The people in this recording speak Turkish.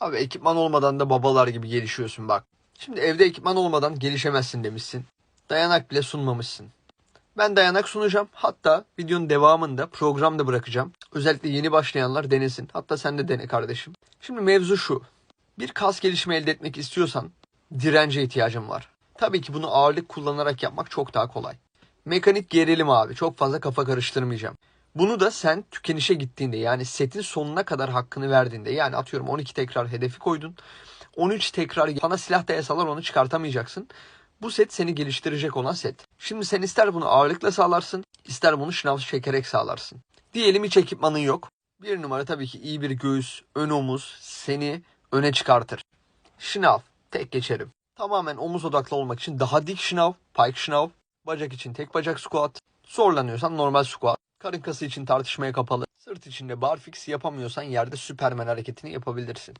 Abi ekipman olmadan da babalar gibi gelişiyorsun bak. Şimdi evde ekipman olmadan gelişemezsin demişsin. Dayanak bile sunmamışsın. Ben dayanak sunacağım. Hatta videonun devamında program da bırakacağım. Özellikle yeni başlayanlar denesin. Hatta sen de dene kardeşim. Şimdi mevzu şu. Bir kas gelişimi elde etmek istiyorsan dirence ihtiyacın var. Tabii ki bunu ağırlık kullanarak yapmak çok daha kolay. Mekanik gerilim abi. Çok fazla kafa karıştırmayacağım. Bunu da sen tükenişe gittiğinde yani setin sonuna kadar hakkını verdiğinde yani atıyorum 12 tekrar hedefi koydun. 13 tekrar sana silah dayasalar onu çıkartamayacaksın. Bu set seni geliştirecek olan set. Şimdi sen ister bunu ağırlıkla sağlarsın, ister bunu şınav çekerek sağlarsın. Diyelim hiç ekipmanın yok. Bir numara tabii ki iyi bir göğüs, ön omuz seni öne çıkartır. Şınav, tek geçerim. Tamamen omuz odaklı olmak için daha dik şınav, pike şınav. Bacak için tek bacak squat. Zorlanıyorsan normal squat. Karın kası için tartışmaya kapalı. Sırt içinde barfix yapamıyorsan yerde süpermen hareketini yapabilirsin.